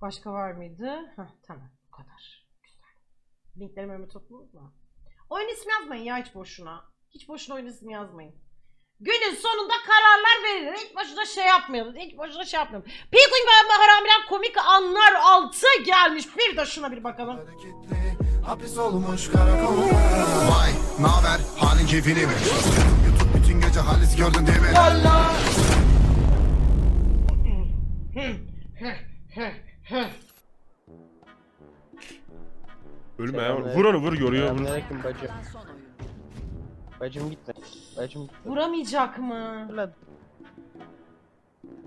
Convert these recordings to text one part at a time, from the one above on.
Başka var mıydı? Heh, tamam bu kadar. Güzel. Linklerimi önüme topladınız mı? Oyun ismi yazmayın ya hiç boşuna. Hiç boşuna oyun ismi yazmayın. Günün sonunda kararlar verilir. Hiç boşuna şey yapmayalım. Hiç boşuna şey yapmayalım. Peking ve Harami'den komik anlar altı gelmiş. Bir de şuna bir bakalım. Hareketli hapis olmuş karakolda Vay naber halin keyfini mi? YouTube bütün gece halis gördün değil mi? Ölme ya. Vur onu vur yoruyor. vur. Selamünaleyküm bacım. Bacım gitme. Bacım gitme. Vuramayacak mı? Lan.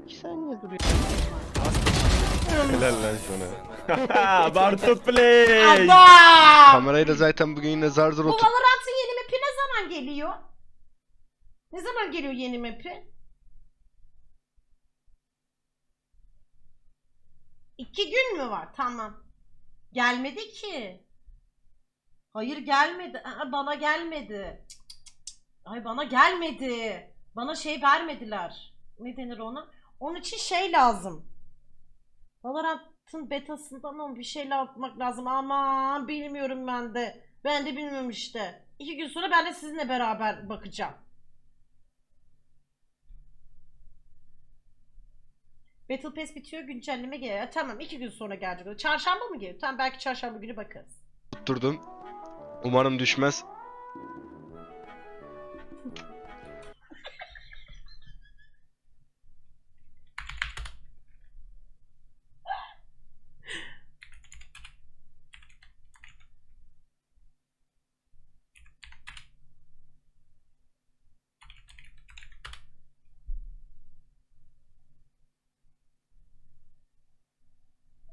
İki saniye duruyor. Helal lan sana. Bartu play. Adam! Kamerayı da zaten bugün yine zar zor Bu otur. Valorant'ın yeni map'i ne zaman geliyor? Ne zaman geliyor yeni map'i? İki gün mü var? Tamam. Gelmedi ki. Hayır gelmedi. Aa, bana gelmedi. Cık. Ay bana gelmedi. Bana şey vermediler. Ne denir ona? Onun için şey lazım. Valorant'ın betasından mı bir şeyle atmak lazım. Aman bilmiyorum ben de. Ben de bilmiyorum işte. İki gün sonra ben de sizinle beraber bakacağım. Battle Pass bitiyor güncelleme geliyor. Tamam iki gün sonra gelecek. Çarşamba mı geliyor? Tamam belki çarşamba günü bakarız. Tutturdum. Umarım düşmez.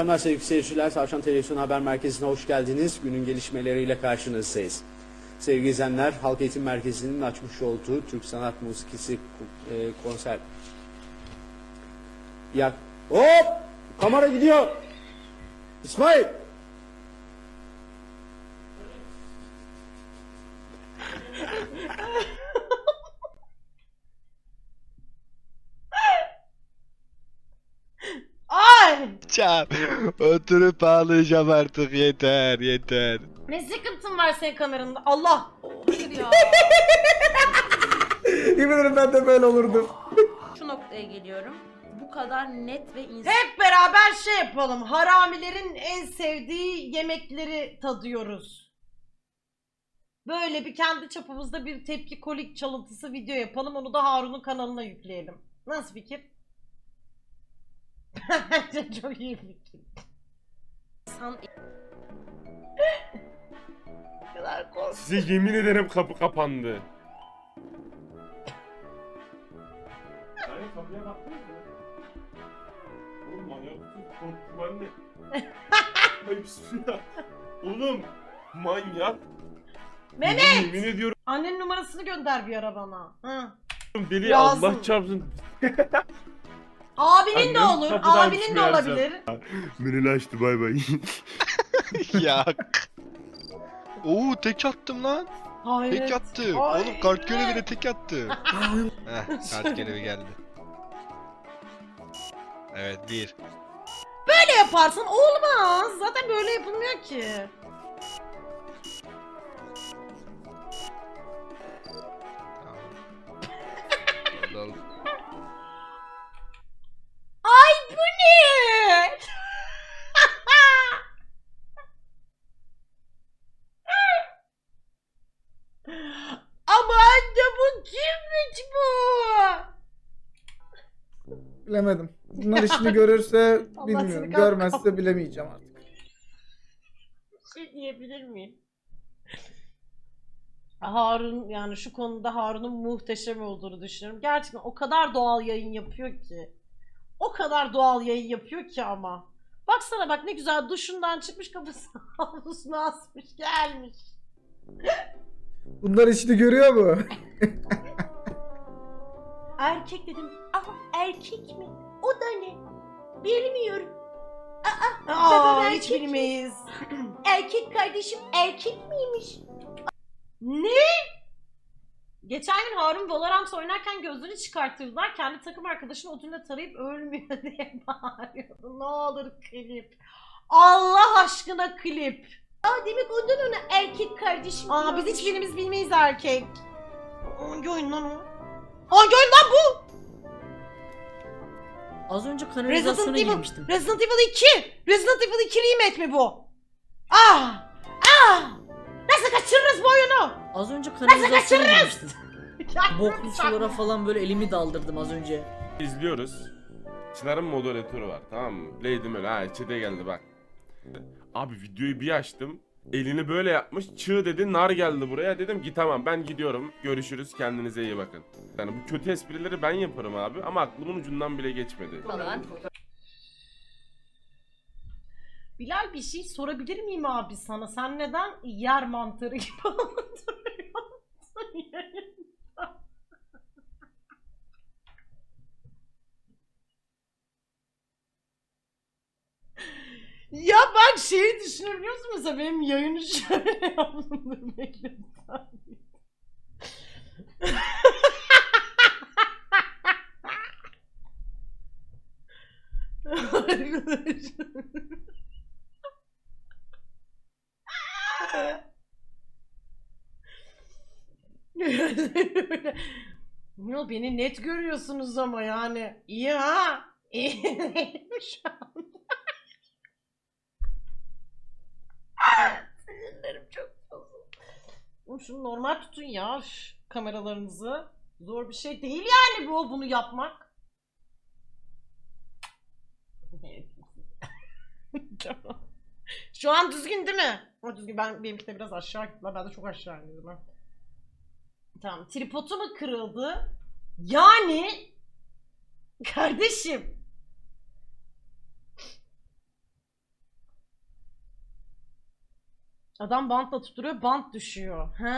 Selamlar sevgili seyirciler. Tavşan Televizyon Haber Merkezi'ne hoş geldiniz. Günün gelişmeleriyle karşınızdayız. Sevgili izleyenler, Halk Eğitim Merkezi'nin açmış olduğu Türk Sanat Musikisi e, konser... Ya... Hop! Kamera gidiyor! İsmail! Çap. Oturup ağlayacağım artık yeter yeter. Ne sıkıntın var senin kameranda? Allah! Hayır ya. Yemin ederim ben de böyle olurdum. şu noktaya geliyorum. Bu kadar net ve insan Hep beraber şey yapalım. Haramilerin en sevdiği yemekleri tadıyoruz. Böyle bir kendi çapımızda bir tepki kolik çalıntısı video yapalım. Onu da Harun'un kanalına yükleyelim. Nasıl fikir? Bence çok iyi fikir. Ne kadar korkunç. Size yemin ederim kapı kapandı. Yani kapıya baktınız mı? Oğlum manyak mısın? Korktum anne. Ay bismillah. Oğlum manyak. Mehmet! Yemin ediyorum Annenin numarasını gönder bir ara bana. Hı. deli Lazım. Allah çarpsın. Abinin de olur. kapıdan Abinin de her olabilir. Beni açtı bay bay. ya. Oo tek attım lan. Hayret. Tek attı. Hayret. Oğlum kart görevine tek attı. Heh kart görevi geldi. Evet bir. Böyle yaparsan olmaz. Zaten böyle yapılmıyor ki. Bilemedim. Bunlar işini görürse bilmiyorum. Görmezse bilemeyeceğim artık. Şey diyebilir miyim? Harun yani şu konuda Harun'un muhteşem olduğunu düşünüyorum. Gerçekten o kadar doğal yayın yapıyor ki. O kadar doğal yayın yapıyor ki ama. Baksana bak ne güzel duşundan çıkmış kafasını havlusuna asmış gelmiş. Bunlar işini görüyor mu? Erkek dedim. Aa erkek mi? O da ne? Bilmiyorum. Aa, babam hiç erkek mi? bilmeyiz. erkek kardeşim erkek miymiş? Ne? Geçen gün Harun Valorant oynarken gözünü çıkartırdılar. Kendi takım arkadaşını otunda tarayıp ölmüyor diye bağırıyordu. Ne olur klip. Allah aşkına klip. Aa demek ondan ona erkek kardeşim Aa biz hiçbirimiz bilmeyiz erkek. Hangi oyun lan o? Hangi oyun lan bu? Az önce Resident kanalizasyona Evil, girmiştim. Resident Evil 2. Resident Evil 2 remake mi bu? Ah! Ah! Nasıl kaçırırız bu oyunu? Az önce kanalizasyona kaçırırız? girmiştim. Boklu sulara falan böyle elimi daldırdım az önce. İzliyoruz. Çınar'ın moderatörü var tamam mı? Lady Mel ha çete geldi bak. Abi videoyu bir açtım. Elini böyle yapmış. Çığ dedi nar geldi buraya. Dedim ki tamam ben gidiyorum. Görüşürüz kendinize iyi bakın. Yani bu kötü esprileri ben yaparım abi ama aklımın ucundan bile geçmedi. Bilal bir şey sorabilir miyim abi sana? Sen neden yer mantarı gibi oturuyorsun yayında? Ya bak şeyi düşünebiliyor musun mesela benim yayını şöyle yaptım. Yo beni net görüyorsunuz ama yani. İyi ha. İyi şu an. Sinirlerim çok bozuldu. Şunu normal tutun ya kameralarınızı. Zor bir şey değil yani bu bunu yapmak. Şu an düzgün değil mi? O düzgün. Ben benimki de biraz aşağı gitti. Ben de çok aşağı indim. ha. Tamam. Tripodu mu kırıldı? Yani kardeşim Adam bantla tutturuyor, bant düşüyor. He,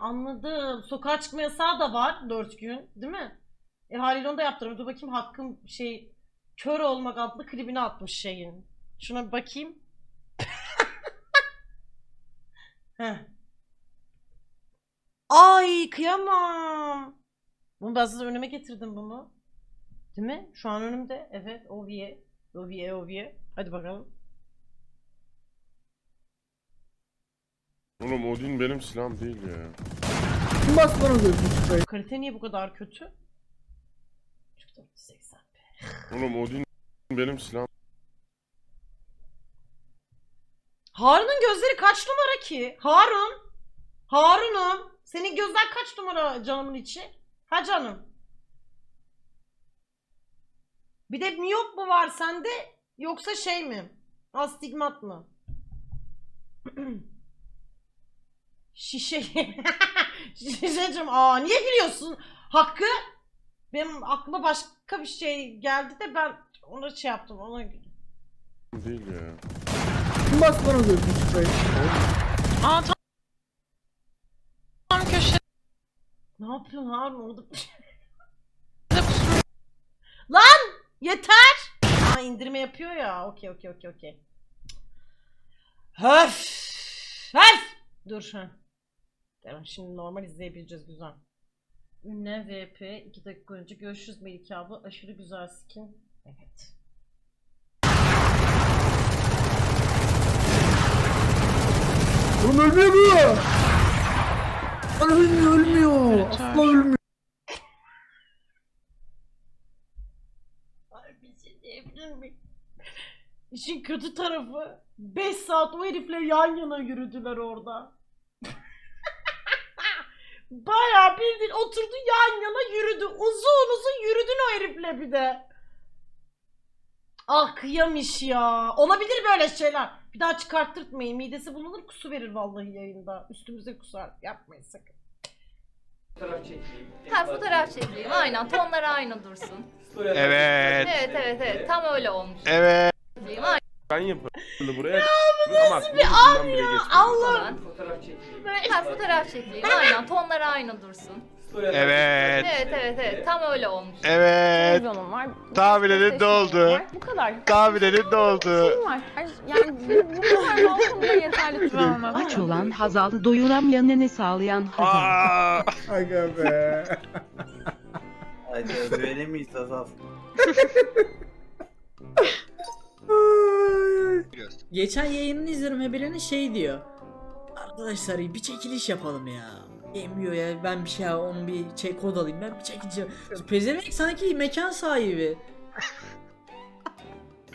anladım. Sokağa çıkma yasağı da var 4 gün, değil mi? E haliyle onu da yaptırıyorum. Dur bakayım hakkım şey kör olmak adlı klibini atmış şeyin. Şuna bir bakayım. Heh. Ay kıyamam. Bunu ben size önüme getirdim bunu. Değil mi? Şu an önümde. Evet. Oviye. Oviye, Oviye. Hadi bakalım. Oğlum Odin benim silahım değil ya. Kim bastı bana gözünü çıkayım? Kalite niye bu kadar kötü? 480 Oğlum Odin benim silahım. Harun'un gözleri kaç numara ki? Harun. Harun'um. Senin gözler kaç numara canımın içi? Ha canım. Bir de miyop mu var sende? Yoksa şey mi? Astigmat mı? Şişe. Şişecim. Aa niye gülüyorsun? Hakkı. Benim aklıma başka bir şey geldi de ben ona şey yaptım. Ona güldüm. Değil ya. Kim bastı bana gözünü çıkayım? Aa tam, tam köşe. Ne yapıyorsun Harun orada? Lan yeter. Aa indirme yapıyor ya. Okey okey okey okey. Höf. Höf. Dur ha. Tamam şimdi normal izleyebileceğiz güzel. Ünlem VP 2 dakika önce görüşürüz Melike abla. Aşırı güzel skin. Evet. Oğlum ölmüyor. Lan ölmüyor ölmüyor. Asla ölmüyor. Ay bir şey diyebilir miyim? İşin kötü tarafı 5 saat o herifle yan yana yürüdüler orada. Bayağı bildiğin oturdu yan yana yürüdü. Uzun uzun yürüdün o herifle bir de. Ah kıyamış ya. Olabilir böyle şeyler. Bir daha çıkarttırtmayın. Midesi bulunur kusu verir vallahi yayında. Üstümüze kusar. Yapmayın sakın. Ha fotoğraf çekeyim. Aynen tonlar aynı dursun. Evet. Evet evet evet tam öyle olmuş. Evet. Aynen. Ben yaparım buraya. ama aklımın bir ucundan an ya? Allah. Ha fotoğraf çekeyim. Aynen tonlar aynı dursun. Evet. Evet evet evet tam öyle olmuş. Evet. Televizyonum var. Tahmin edin ne oldu? var. Bu kadar. Tahmin edin ne oldu? Şeyim var. Yani bu, bu kadar yeterli. Aç olan Hazal, doyuramayanını sağlayan Hazal. Aa, Aga be. Hadi güvenemeyiz Azal. Geçen yayınını izliyorum Hebere'nin şey diyor. Arkadaşlar bir çekiliş yapalım ya. Emmiyor ya ben bir şey onun bir şey kod alayım ben bir çekiliş Pezevenk sanki mekan sahibi.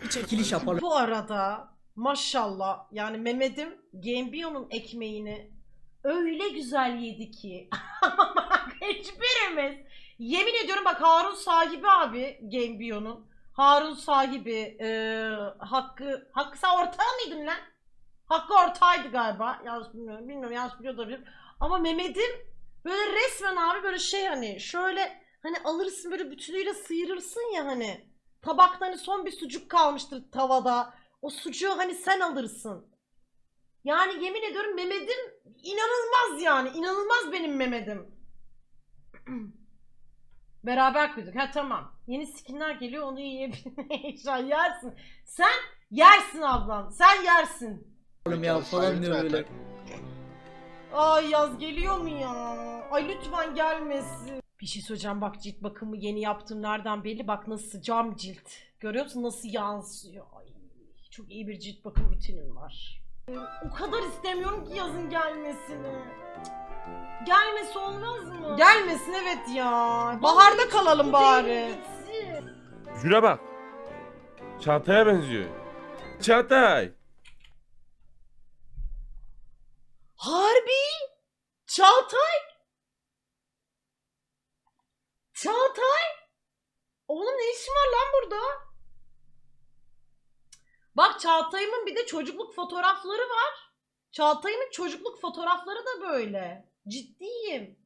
bir çekiliş yapalım. Bu arada maşallah yani Mehmet'im Gambio'nun ekmeğini öyle güzel yedi ki. Hiçbirimiz yemin ediyorum bak Harun sahibi abi Gambio'nun. Harun sahibi eee, Hakkı Hakkı sen ortağı mıydın lan? Hakkı ortağıydı galiba. Yanlış bilmiyorum. Bilmiyorum yanlış biliyor olabilirim. Ama Mehmet'im böyle resmen abi böyle şey hani şöyle hani alırsın böyle bütünüyle sıyırırsın ya hani. Tabakta hani son bir sucuk kalmıştır tavada. O sucuğu hani sen alırsın. Yani yemin ediyorum Mehmet'im inanılmaz yani. inanılmaz benim Mehmet'im. Beraber koyduk. Ha tamam. Yeni skinler geliyor onu yiyebilirsin. yersin. Sen yersin ablam. Sen yersin. ya falan diyor böyle. Ay yaz geliyor mu ya? Ay lütfen gelmesin. Bir şey söyleyeceğim bak cilt bakımı yeni yaptım nereden belli bak nasıl cam cilt. Görüyor musun nasıl yansıyor? Ay, çok iyi bir cilt bakım rutinim var. O kadar istemiyorum ki yazın gelmesini. Cık. Gelmesi olmaz mı? Gelmesin evet ya. Baharda kalalım bari. Şuna bak. Çağatay'a benziyor. Çağatay. Harbi? Çağatay? Çağatay? Oğlum ne işin var lan burada? Bak Çağatay'ımın bir de çocukluk fotoğrafları var. Çağatay'ımın çocukluk fotoğrafları da böyle. Ciddiyim.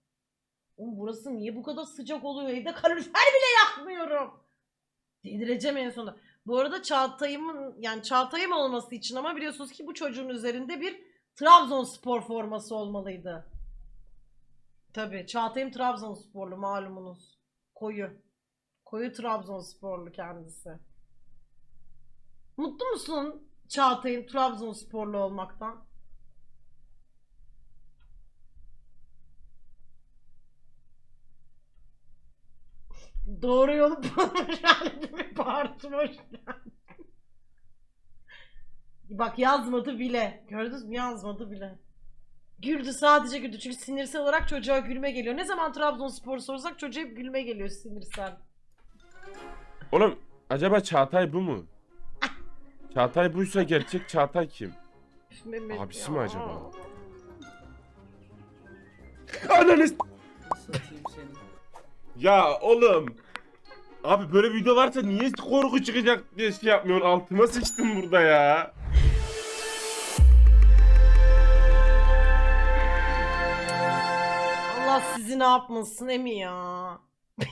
Oğlum burası niye bu kadar sıcak oluyor? Evde kalorifer bile yakmıyorum. Delireceğim en sonunda. Bu arada Çağatay'ımın yani Çağatay'ım olması için ama biliyorsunuz ki bu çocuğun üzerinde bir Trabzonspor forması olmalıydı. Tabii Çağatay'ım Trabzonsporlu malumunuz. Koyu. Koyu Trabzonsporlu kendisi. Mutlu musun Çağatay'ım Trabzonsporlu olmaktan? Doğru yolu bulmuş halimi bağırtım hoş. Bak yazmadı bile. Gördünüz mü yazmadı bile. Güldü sadece güldü. Çünkü sinirsel olarak çocuğa gülme geliyor. Ne zaman Trabzonspor sorsak çocuğa hep gülme geliyor sinirsel. Oğlum acaba Çağatay bu mu? Çağatay buysa gerçek Çağatay kim? Mehmet Abisi ya. mi acaba? Ananı s- Satayım seni. Ya oğlum. Abi böyle video varsa niye korku çıkacak diye şey yapmıyorsun? Altıma sıçtım burada ya. Allah sizi ne yapmasın emi ya.